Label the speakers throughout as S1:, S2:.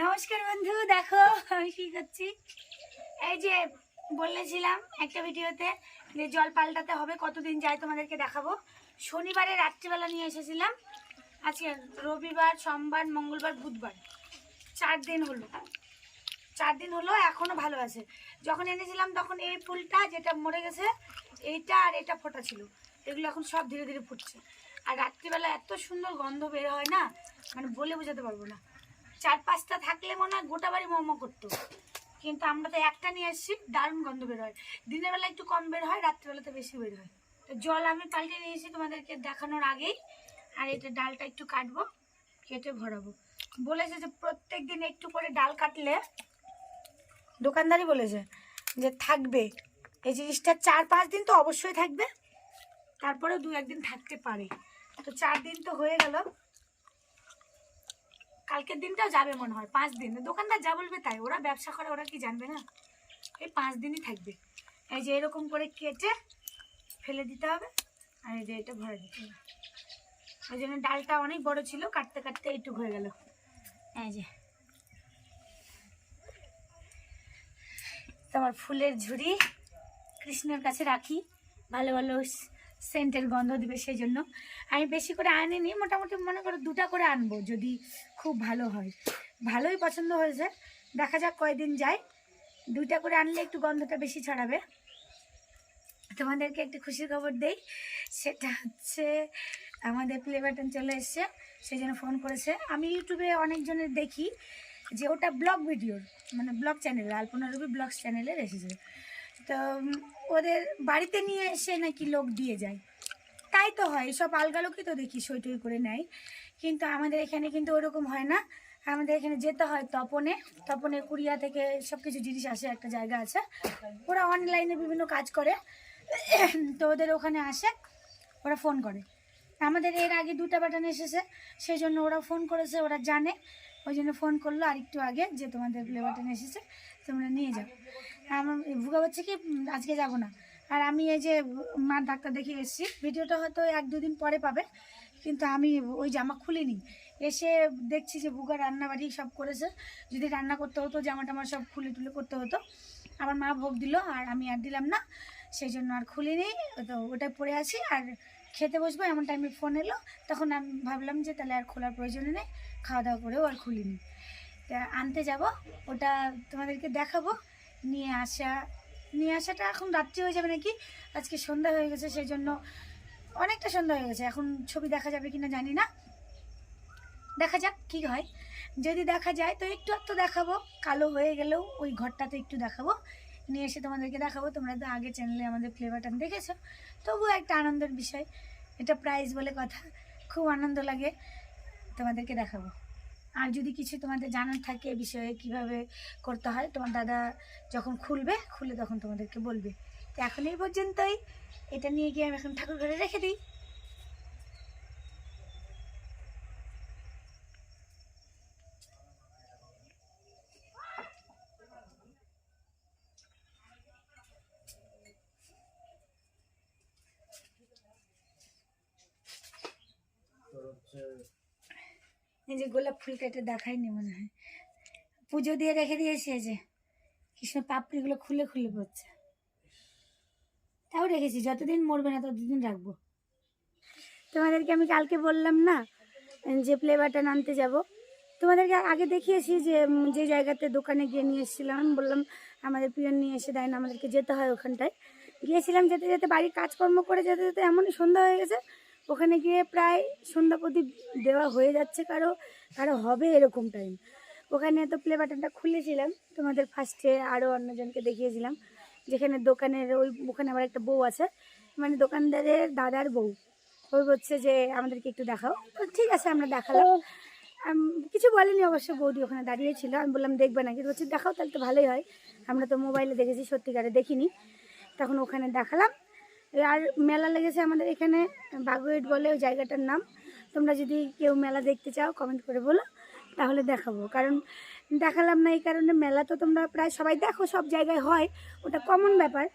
S1: নমস্কার বন্ধু, দেখো আমি কি করছি? এই যে বলেছিলাম একটা ভিডিওতে যে জল পাল্টাতে হবে, কতদিন যায় তোমাদেরকে দেখাবো। শনিবারে রাত্রিবেলা নিয়ে এসেছিলাম, আজকে রবিবার, সোমবার, মঙ্গলবার, বুধবার। চার দিন হলো। চার দিন হলো, এখনও ভালো আছে। যখন এনেছিলাম তখন এই ফুলটা যেটা মরে গেছে, এইটা আর এটা ফোটা ছিল। এগুলো এখন সব ধীরে ধীরে ফুটছে। আর রাত্রিবেলা এত সুন্দর গন্ধ বের হয় না মানে বলে বোঝাতে পারব না। চার পাঁচটা থাকলে মনে হয় গোটা বাড়ি মোমো করতো। কিন্তু আমরা তো একটা নিয়ে এসেছি, দারুণ গন্ধ বের হয়। দিনের বেলা একটু কম বের হয় রাত্রিবেলাতে বেশি বের হয়। তো জল আমি পাল্টে নিয়েছি তোমাদেরকে দেখানোর আগেই। আর এটা ডালটা একটু কাটবো, কেটে ভরাবো। বলেছে যে প্রত্যেক দিন একটু করে ডাল কাটলে, দোকানদারই বলেছে যে থাকবে। এই জিনিসটা চার পাঁচ দিন তো অবশ্যই থাকবে তারপরে দু একদিন থাকতে পারে। তো চার দিন তো হয়ে গেল। কালকের দিনটাও যাবে মনে হয়, পাঁচ দিন। দোকানদার যা বলবে তাই, ওরা ব্যবসা করে, ওরা কি জানবে না? এই পাঁচ দিনই থাকবে। এই যে এরকম করে কেটে ফেলে দিতে হবে, আর এই যে এটা ভরে দিতে হবে। ওই জন্য ডালটা অনেক বড় ছিল, কাটতে কাটতে এইটুক হয়ে গেল। এই যে। তোমার ফুলের ঝুড়ি কৃষ্ণের কাছে রাখি, ভালো ভালো সেন্টের গন্ধ দেবে সেই জন্য আমি বেশি করে আনিনি, মোটামুটি মনে করো দুটা করে আনব যদি খুব ভালো হয়। ভালোই পছন্দ হয়েছে। দেখা যাক কয়দিন যায়। দুইটা করে আনলে একটু গন্ধটা বেশি ছড়াবে। তোমাদেরকে একটু খুশির খবর দেই। সেটা হচ্ছে আমাদের প্লে বাটন চলে এসছে। সেই জন্য ফোন করেছে। আমি ইউটিউবে অনেকজনের দেখি যে ওটা ব্লগ ভিডিওর মানে vlog channel Alpana Robi vlogs চ্যানেলের এসেছে। তো ওদের বাড়িতে নিয়ে এসে নাকি লোক দিয়ে যায়। তাই তো হয় সব আলগা লোকই তো দেখি সই টই করে নেয়। কিন্তু আমাদের এখানে কিন্তু ওরকম হয় না। আমাদের এখানে যেতে হয় তপনে। তপনে কুরিয়া থেকে সব কিছু জিনিস আসে একটা জায়গা আছে। ওরা অনলাইনে বিভিন্ন কাজ করে। তো ওদের ওখানে আসে, ওরা ফোন করে। আমাদের এর আগে দুটা বাটন এসেছে, সেই জন্য ওরা ফোন করেছে, ওরা জানে। ওই জন্য ফোন করল আর একটু আগে যে তোমাদের প্লে বাটন এসেছে, তোমরা নিয়ে যাও। আমার ভুগা হচ্ছে কি আজকে যাব না। আর আমি এই যে মার ডাক্তার দেখিয়ে এসেছি। ভিডিওটা হয়তো এক দুদিন পরে পাবে, কিন্তু আমি ওই জামা খুলিনি। এসে দেখছি যে বুগা রান্নাবাড়ি সব করেছে। যদি রান্না করতে হতো, জামা টামা সব খুলে টুলে করতে হতো। আমার মা ভোগ দিল, আর আমি আর দিলাম না। সেই জন্য আর খুলিনি। তো ওটাই পরে আছি। আর খেতে বসবো, এমন টাইমে ফোন এলো। তখন আমি ভাবলাম যে তাহলে আর খোলার প্রয়োজন নেই। খাওয়া দাওয়া করেও আর খুলিনি। তা আনতে যাব। ওটা তোমাদেরকে দেখাবো। নিয়ে আসা, নিয়ে আসাটা এখন রাত্রি হয়ে যাবে নাকি? আজকে সন্ধ্যা হয়ে গেছে সেই জন্য অনেকটা সন্ধ্যা হয়ে গেছে। এখন ছবি দেখা যাবে কিনা জানি না। দেখা যাক কি হয়। যদি দেখা যায় তো একটু একটু দেখাবো। কালো হয়ে গেলেও ওই ঘরটাতে একটু দেখাবো। নিয়ে এসে তোমাদেরকে দেখাবো। তোমরা তো আগে চ্যানেলে আমাদের ফ্লেভারটা দেখেছ। তবুও একটা আনন্দের বিষয়। এটা প্রাইজ বলে কথা। খুব আনন্দ লাগে তোমাদেরকে দেখাবো। আর যদি কিছু তোমাদের জানার থাকে এ বিষয়ে, কীভাবে করতে হয়, তোমার দাদা যখন খুলবে, খুলে তখন তোমাদেরকে বলবে। তো এখন এই পর্যন্তই। এটা নিয়ে গিয়ে আমি এখন ঠাকুর ঘরে রেখে দিই। এই যে গোলাপ ফুলটা এটা দেখাইনি মনে হয়। পুজো দিয়ে রেখে দিয়েছি যে। কৃষ্ণ পাপড়িগুলো খুলে খুলে পড়ছে। তাও রেখেছি, যতদিন মরবে না ততদিন রাখব। তোমাদেরকে আমি কালকে বললাম না, যে বাটন আনতে যাব। তোমাদেরকে আগে দেখিয়েছি যে যে জায়গাতে দোকানে গিয়ে নিয়ে এসেছিলাম। আমি বললাম, আমাদের পিয়ন নিয়ে এসে দেয় না আমাদেরকে যেতে হয় ওখানটায়। গিয়েছিলাম যেতে যেতে, বাড়ির কাজকর্ম করে যেতে যেতে এমনই সন্ধ্যা হয়ে গেছে। ওখানে গিয়ে প্রায় সন্ধ্যা প্রদীপ দেওয়া হয়ে যাচ্ছে কারও কারও হবে এরকম টাইম ওখানে তো প্লে বাটনটা খুলেছিলাম, তোমাদের ফার্স্টে আরও অন্যজনকে দেখিয়েছিলাম, যেখানে দোকানের ওই, ওখানে আবার একটা বউ আছে মানে দোকানদারের দাদার বউ। ওই বলছে যে, আমাদেরকে একটু দেখাও। ঠিক আছে, আমরা দেখালাম। কিছু বলেনি অবশ্য বৌদি ওখানে দাঁড়িয়েছিল আমি বললাম, দেখবে না কিন্তু বলছে, দেখাও তাহলে তো ভালোই হয়। আমরা তো মোবাইলে দেখেছি, সত্যিকারে দেখিনি। তখন ওখানে দেখালাম। আর মেলা লেগেছে আমাদের এখানে বাগুয়েট বলে ওই জায়গাটার নাম। তোমরা যদি কেউ মেলা দেখতে চাও কমেন্ট করে বলো, তাহলে দেখাবো। কারণ দেখালাম না এই কারণে মেলা তো তোমরা প্রায় সবাই দেখো, সব জায়গায় হয়, ওটা কমন ব্যাপার।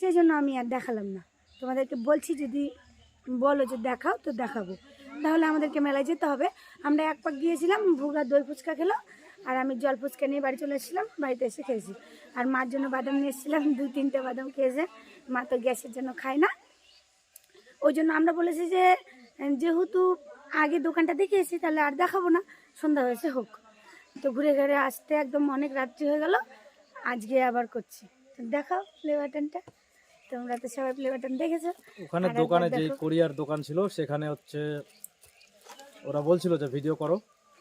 S1: সেই জন্য আমি আর দেখালাম না। তোমাদেরকে বলছি, যদি বলো যে দেখাও, তো দেখাবো। তাহলে আমাদেরকে মেলায় যেতে হবে। আমরা এক পাক গিয়েছিলাম, ভুগা দই ফুচকা খেলো, আর আমি জল ফুচকা নিয়ে বাড়ি চলে এসেছিলাম বাড়িতে এসে খেয়েছি। আর মার জন্য বাদাম নিয়ে এসেছিলাম, দুই তিনটে বাদাম খেয়েছে। মা তো গ্যাসের জন্য খায় না। ওই জন্য আমরা বলেছি যে যেহেতু আগে দোকানটা দেখিয়েছি তাহলে আর দেখাবো না। সন্ধ্যা হয়েছে হোক। তো ঘুরে ঘুরে আসতে একদম অনেক রাত্রি হয়ে গেল। আজকে আবার করছি। তো দেখাও প্লে বাটনটা। তোমরা তো সবাই প্লে বাটন দেখেছ।
S2: ওখানে দোকানে যে
S1: দেখো।
S2: কোরিয়ার দোকান ছিল সেখানে হচ্ছে ওরা বলছিল যে ভিডিও করো।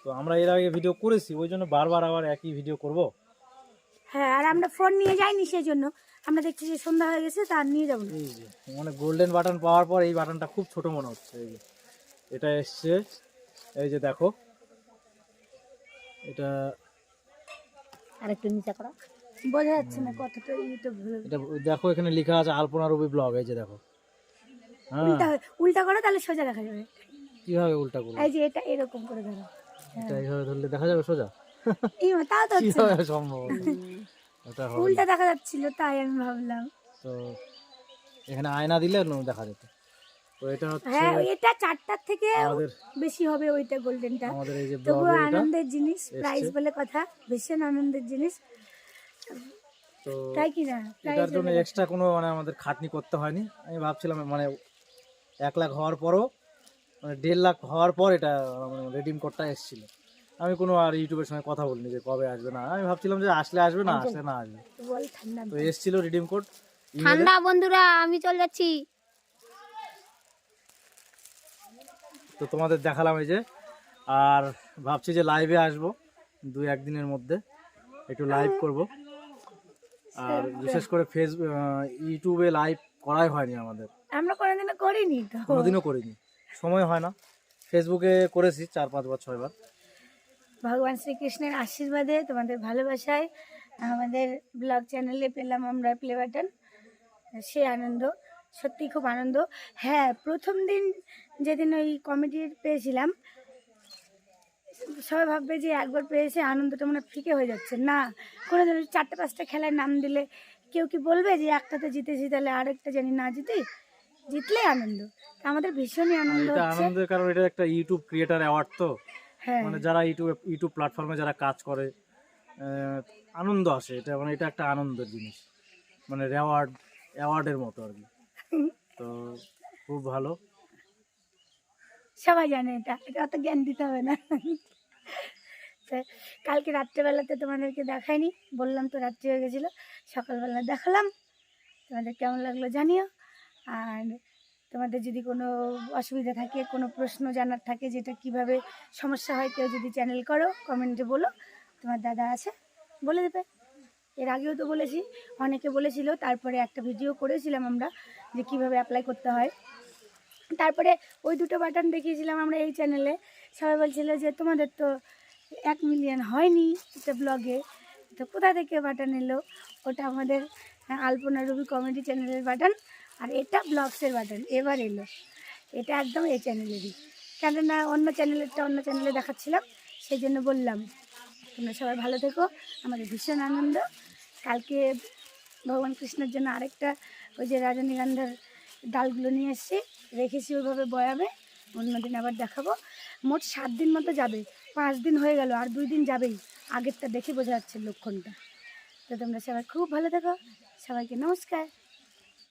S2: তো আমরা এর আগে ভিডিও করেছি ওই জন্য বারবার আবার একই ভিডিও করব।
S1: হ্যাঁ আর আমরা ফোন নিয়ে যাইনি সেই জন্য আমরা দেখছি যে সন্ধ্যা হয়ে গেছে তা আর নিয়ে যাব না।
S2: এই যে মানে গোল্ডেন বাটন পাওয়ার পর এই বাটনটা খুব ছোট মনে হচ্ছে এই যে। এটা এসছে এই যে দেখো। এটা
S1: আর একটু নিচে করো। বোঝা যাচ্ছে না কতটা ইউটিউব
S2: এটা দেখো এখানে লেখা আছে আলপনা রবি ব্লগ এই যে দেখো। হ্যাঁ।
S1: উল্টা উল্টা করো তাহলে সোজা দেখা যাবে।
S2: কীভাবে উল্টা করব?
S1: এই যে এটা এরকম করে ধরো।
S2: এটা এইভাবে ধরলে দেখা যাবে সোজা?
S1: তো
S2: কীভাবে সম্ভব? ওটা হবে। না।
S1: উল্টা দেখা যাচ্ছিল তাই আমি ভাবলাম।
S2: তো এখানে আয়না দিলে দেখা যেত। তো এটা হচ্ছে
S1: হ্যাঁ এটা চারটার থেকে বেশি হবে ওইটা গোল্ডেনটা
S2: আমাদের এই যে
S1: আনন্দের জিনিস প্রাইস বলে কথা ভীষণ আনন্দের জিনিস।
S2: তো
S1: তাই কি না?
S2: এটার জন্য এক্সট্রা কোনো মানে আমাদের খাটনি করতে হয়নি। আমি ভাবছিলাম মানে এক লাখ হওয়ার পরও মানে দেড় লাখ হওয়ার পর এটা মানে রেডিম কোডটা এসেছিল। আমি কোনো আর ইউটিউবের সঙ্গে কথা বলিনি যে কবে আসবে না। আমি ভাবছিলাম যে আসলে আসবে না আসলে না আসবে। তো এসেছিল রিডিম কোড
S3: ঠান্ডা বন্ধুরা আমি চলে যাচ্ছি।
S2: তো তোমাদের দেখালাম এই যে। আর ভাবছি যে লাইভে আসব দু একদিনের মধ্যে। একটু লাইভ করব। আর বিশেষ করে ফেসবুক ইউটিউবে লাইভ করাই হয়নি আমাদের।
S1: আমরা কোনোদিনও করিনি তো।
S2: কোনোদিনও করিনি। সময় হয় না। ফেসবুকে করেছি চার পাঁচবার ছয়বার
S1: ভগবান শ্রীকৃষ্ণের আশীর্বাদে তোমাদের ভালোবাসায় আমাদের ব্লগ চ্যানেলে পেলাম আমরা প্লে বাটন। সে আনন্দ সত্যি খুব আনন্দ। হ্যাঁ প্রথম দিন যেদিন ওই কমেডির পেয়েছিলাম সবাই ভাববে যে একবার পেয়েছে আনন্দটা মনে ফিকে হয়ে যাচ্ছে। না কোনো দিন চারটে পাঁচটা খেলায় নাম দিলে কেউ কি বলবে যে একটাতে জিতেছি তাহলে আরেকটা জানি না জিতি? জিতলে আনন্দ। আমাদের ভীষণই আনন্দ
S2: আনন্দের কারণ এটা একটা ইউটিউব ক্রিয়েটার অ্যাওয়ার্ড তো। মানে যারা ইউটিউব ইউটিউব প্ল্যাটফর্মে যারা কাজ করে আনন্দ আসে। এটা মানে এটা একটা আনন্দের জিনিস। মানে অ্যাওয়ার্ড অ্যাওয়ার্ডের মতো আর কি। তো খুব ভালো।
S1: সবাই জানে এটা। এটা অত জ্ঞান দিতে হবে না। কালকে রাত্রেবেলাতে তোমাদেরকে দেখাইনি। বললাম তো রাত্রি হয়ে গেছিল। সকালবেলা দেখালাম। তোমাদের কেমন লাগল জানিও। আর তোমাদের যদি কোনো অসুবিধা থাকে, কোনো প্রশ্ন জানার থাকে যেটা কীভাবে সমস্যা হয়, কেউ যদি চ্যানেল করো কমেন্টে বলো। তোমার দাদা আছে, বলে দেবে। এর আগেও তো বলেছি, অনেকে বলেছিল, তারপরে একটা ভিডিও করেছিলাম আমরা যে কীভাবে অ্যাপ্লাই করতে হয়। তারপরে ওই দুটো বাটন দেখিয়েছিলাম আমরা এই চ্যানেলে সবাই বলছিল যে, তোমাদের তো এক মিলিয়ন হয়নি এটা ব্লগে তো কোথা থেকে বাটন এলো? ওটা আমাদের আলপনা রবি কমেডি চ্যানেলের বাটন আর এটা ব্লগসের বাটন এবার এলো। এটা একদম এই চ্যানেলেরই কেননা অন্য চ্যানেলেরটা অন্য চ্যানেলে দেখাচ্ছিলাম সেই জন্য বললাম, তোমরা সবাই ভালো থেকো, আমাদের ভীষণ আনন্দ। কালকে ভগবান কৃষ্ণের জন্য আরেকটা ওই যে রজনীগন্ধার ডালগুলো নিয়ে এসেছি, রেখেছি ওইভাবে বয়ামে, অন্যদিন আবার দেখাবো। মোট সাত দিন মতো যাবে, পাঁচ দিন হয়ে গেল, আর দুই দিন যাবেই। আগেরটা দেখে বোঝা যাচ্ছে লক্ষণটা। তো তোমরা সবাই খুব ভালো থেকো, সবাইকে নমস্কার।